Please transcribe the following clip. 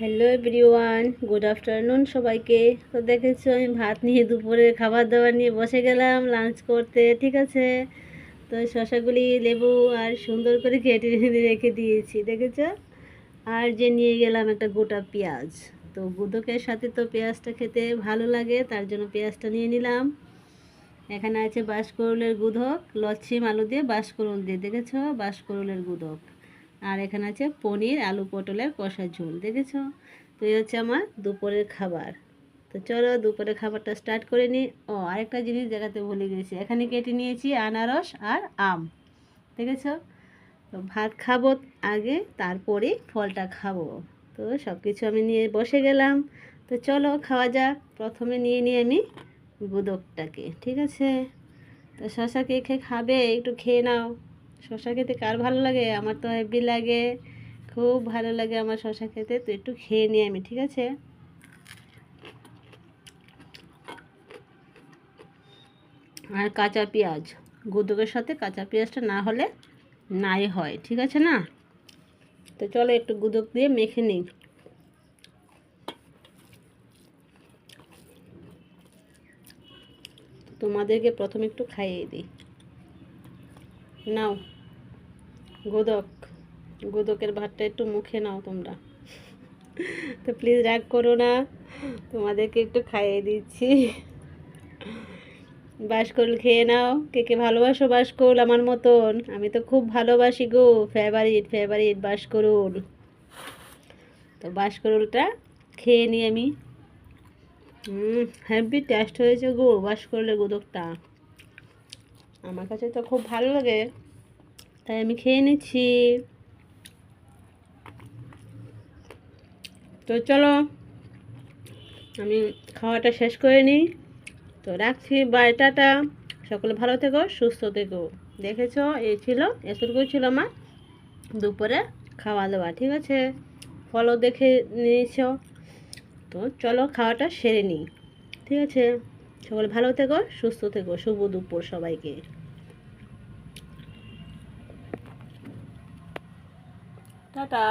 Hello everyone good afternoon সবাইকে। তো দেখেছ, আমি ভাত নিয়ে দুপুরে খাবার দাবার নিয়ে বসে গেলাম লাঞ্চ করতে, ঠিক আছে? তো শশাগুলি লেবু আর সুন্দর করে কেটে রেখে দিয়েছি, দেখেছ? আর যে নিয়ে গেলাম একটা গোটা পেঁয়াজ। তো গুদকের সাথে তো পেঁয়াজটা খেতে ভালো লাগে, তার জন্য পেঁয়াজটা নিয়ে নিলাম। এখানে আছে বাঁশকরুলের গুদক, লচ্ছিম আলু দিয়ে বাঁশকরুল দিয়ে, দেখেছ? বাঁশকরুলের গুদক। আর এখানে আছে পনির, আলু পটলের কষা ঝোল, দেখেছ? তো এই হচ্ছে আমার দুপুরের খাবার। তো চলো দুপুরের খাবারটা স্টার্ট করে নিই। ও, আরেকটা জিনিস দেখাতে ভুলে গেছি। এখানে কেটে নিয়েছি আনারস আর আম, দেখেছ? তো ভাত খাব আগে, তারপরে ফলটা খাব। তো সব কিছু আমি নিয়ে বসে গেলাম। তো চলো খাওয়া যাক। প্রথমে নিয়ে নিই আমি গুদকটাকে, ঠিক আছে? তো শশা কে খেয়ে খাবে? একটু খেয়ে নাও। শশা খেতে কার ভালো লাগে? আমার তো হেভি লাগে। খুব ভালো লাগে আমার শশা খেতে। তো একটু খেয়ে নিই আমি, ঠিক আছে? আর কাঁচা পেঁয়াজ। গুদকের সাথে কাঁচা পেঁয়াজটা না হলে নাই হয়, ঠিক আছে না? তো চলো একটু গুদক দিয়ে মেখে নিই। তোমাদেরকে প্রথমে একটু খাইয়ে দিই। নাও। গোদক, গোদকের ভাতটা একটু মুখে নাও তোমরা। তো প্লিজ রাগ করো না, তোমাদেরকে একটু খাইয়ে দিচ্ছি। বাসকল খেয়ে নাও। কে কে ভালোবাসো বাসকল আমার মতন? আমি তো খুব ভালোবাসি গো। ফেভারিট ফেভারিট বাসকরুল তো বাসকরুলটা খেয়ে নিই আমি। হ্যাপি টেস্ট হয়েছে গো বাসকরুলের গোদকটা। আমার কাছে তো খুব ভালো লাগে। তাই আমি খেয়ে নিচ্ছি। তো চলো, আমি খাওয়াটা শেষ করে নিই। তো রাখছি বাড়িটাটা সকলে ভালো থেকো, সুস্থ থেকো। দেখেছ এই ছিল এতটুকু ছিল আমার দুপুরে খাওয়া দাওয়া ঠিক আছে? ফলো দেখে নিয়েছ। তো চলো, খাওয়াটা সেরে নিই, ঠিক আছে? সকলে ভালো থেকো, সুস্থ থেকো, শুভ দুপুর সবাইকে। টাটা